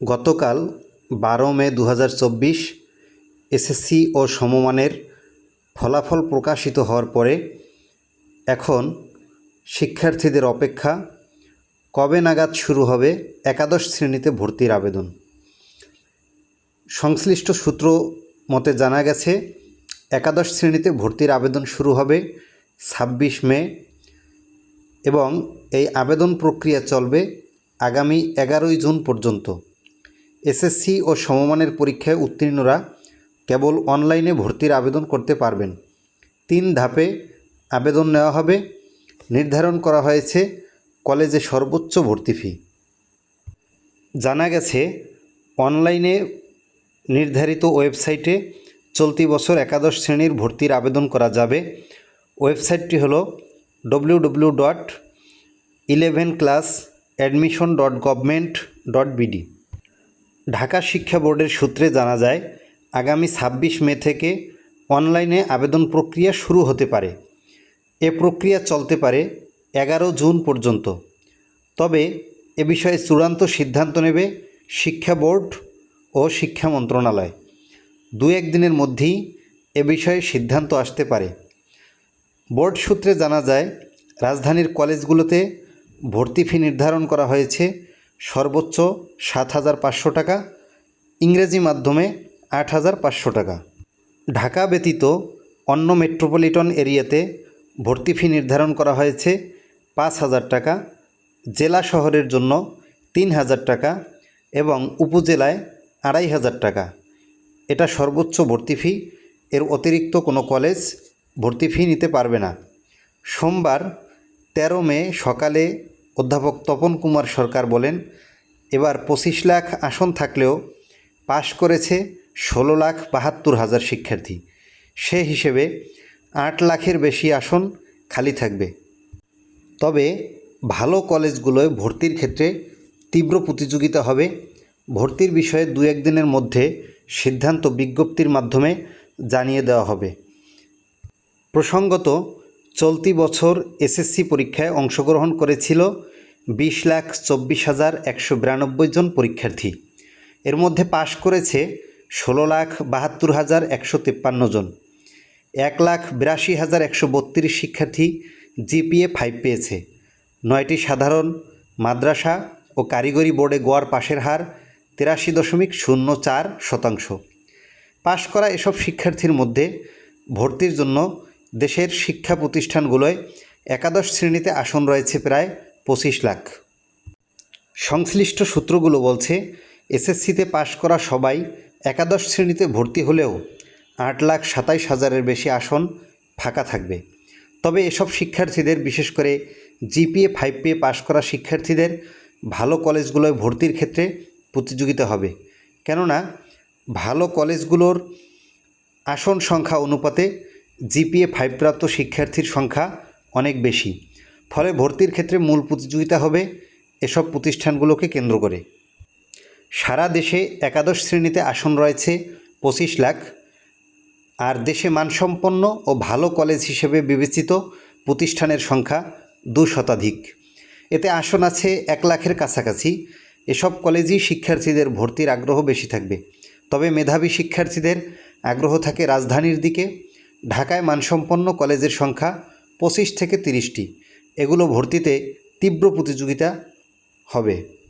গতকাল বারো মে দু হাজার চব্বিশ এসএসসি ও সমমানের ফলাফল প্রকাশিত হওয়ার পরে এখন শিক্ষার্থীদের অপেক্ষা কবে নাগাদ শুরু হবে একাদশ শ্রেণীতে ভর্তির আবেদন? সংশ্লিষ্ট সূত্র মতে জানা গেছে, একাদশ শ্রেণীতে ভর্তির আবেদন শুরু হবে ছাব্বিশ মে এবং এই আবেদন প্রক্রিয়া চলবে আগামী এগারোই জুন পর্যন্ত। এসএসসি ও সমমানের পরীক্ষায় উত্তীর্ণরা কেবল অনলাইনে ভর্তির আবেদন করতে পারবেন। তিন ধাপে আবেদন নেওয়া হবে। নির্ধারণ করা হয়েছে কলেজে সর্বোচ্চ ভর্তি ফি। জানা গেছে, অনলাইনে নির্ধারিত ওয়েবসাইটে চলতি বছর একাদশ শ্রেণির ভর্তির আবেদন করা যাবে। ওয়েবসাইটটি হলো W W dot eleven class admission dot government dot BD Dhaka শিক্ষা বোর্ডের সূত্রে জানা যায়, আগামী ছাব্বিশ মে থেকে অনলাইনে আবেদন প্রক্রিয়া শুরু হতে পারে। এ প্রক্রিয়া চলতে পারে এগারো জুন পর্যন্ত। তবে এ বিষয়ে চূড়ান্ত সিদ্ধান্ত নেবে শিক্ষা বোর্ড ও শিক্ষা মন্ত্রণালয়। দু একদিনের মধ্যেই এ বিষয়ে সিদ্ধান্ত আসতে পারে। বোর্ড সূত্রে জানা যায়, রাজধানীর কলেজগুলোতে ভর্তি ফি নির্ধারণ করা হয়েছে সর্বোচ্চ সাত হাজার পাঁচশো টাকা, ইংরেজি মাধ্যমে আট হাজার পাঁচশো টাকা। ঢাকা ব্যতীত অন্য মেট্রোপলিটন এরিয়াতে ভর্তি ফি নির্ধারণ করা হয়েছে পাঁচ হাজার টাকা, জেলা শহরের জন্য তিন হাজার টাকা এবং উপজেলায় আড়াই হাজার টাকা। এটা সর্বোচ্চ ভর্তি ফি, এর অতিরিক্ত কোনো কলেজ ভর্তি ফি নিতে পারবে না। সোমবার তেরো মে সকালে অধ্যাপক তপন কুমার সরকার বলেন, এবার পঁচিশ লাখ আসন থাকলেও পাশ করেছে ষোলো লাখ বাহাত্তর হাজার শিক্ষার্থী। সে হিসেবে আট লাখের বেশি আসন খালি থাকবে। তবে ভালো কলেজগুলোয় ভর্তির ক্ষেত্রে তীব্র প্রতিযোগিতা হবে। ভর্তির বিষয়ে দু একদিনের মধ্যে সিদ্ধান্ত বিজ্ঞপ্তির মাধ্যমে জানিয়ে দেওয়া হবে। প্রসঙ্গত চলতি বছর এসএসসি পরীক্ষায় অংশগ্রহণ করেছিল বিশ লাখ চব্বিশ হাজার একশো বিরানব্বই জন পরীক্ষার্থী। এর মধ্যে পাশ করেছে ষোলো লাখ বাহাত্তর হাজার একশো তিপ্পান্ন জন। এক লাখ বিরাশি হাজার একশো বত্রিশ শিক্ষার্থী জিপিএ ফাইভ পেয়েছে। নয়টি সাধারণ, মাদ্রাসা ও কারিগরি বোর্ডে গোয়ার পাশের হার তিরাশি দশমিক শূন্য চার শতাংশ। পাশ করা এসব শিক্ষার্থীর মধ্যে ভর্তির জন্য দেশের শিক্ষা প্রতিষ্ঠানগুলোয় একাদশ শ্রেণীতে আসন রয়েছে প্রায় পঁচিশ লাখ। সংশ্লিষ্ট সূত্রগুলো বলছে, এসএসসিতে পাশ করা সবাই একাদশ শ্রেণীতে ভর্তি হলেও আট লাখ সাতাইশ হাজারের বেশি আসন ফাঁকা থাকবে। তবে এসব শিক্ষার্থীদের, বিশেষ করে জিপিএ, ফাইভ পেয়ে পাশ করা শিক্ষার্থীদের, ভালো কলেজগুলোয় ভর্তির ক্ষেত্রে প্রতিযোগিতা হবে। কেননা, ভালো কলেজগুলোর আসন সংখ্যা অনুপাতে জিপিএ ফাইভ প্রাপ্ত শিক্ষার্থীর সংখ্যা অনেক বেশি। ফলে ভর্তির ক্ষেত্রে মূল প্রতিযোগিতা হবে এসব প্রতিষ্ঠানগুলোকে কেন্দ্র করে। সারা দেশে একাদশ শ্রেণীতে আসন রয়েছে পঁচিশ লাখ। আর দেশে মানসম্পন্ন ও ভালো কলেজ হিসেবে বিবেচিত প্রতিষ্ঠানের সংখ্যা দু শতাধিক। এতে আসন আছে এক লাখের কাছাকাছি। এসব কলেজই শিক্ষার্থীদের ভর্তির আগ্রহ বেশি থাকবে। তবে মেধাবী শিক্ষার্থীদের আগ্রহ থাকে রাজধানীর দিকে। ঢাকায় মানসম্পন্ন কলেজের সংখ্যা পঁচিশ থেকে তিরিশটি। এগুলো ভর্তিতে তীব্র প্রতিযোগিতা হবে।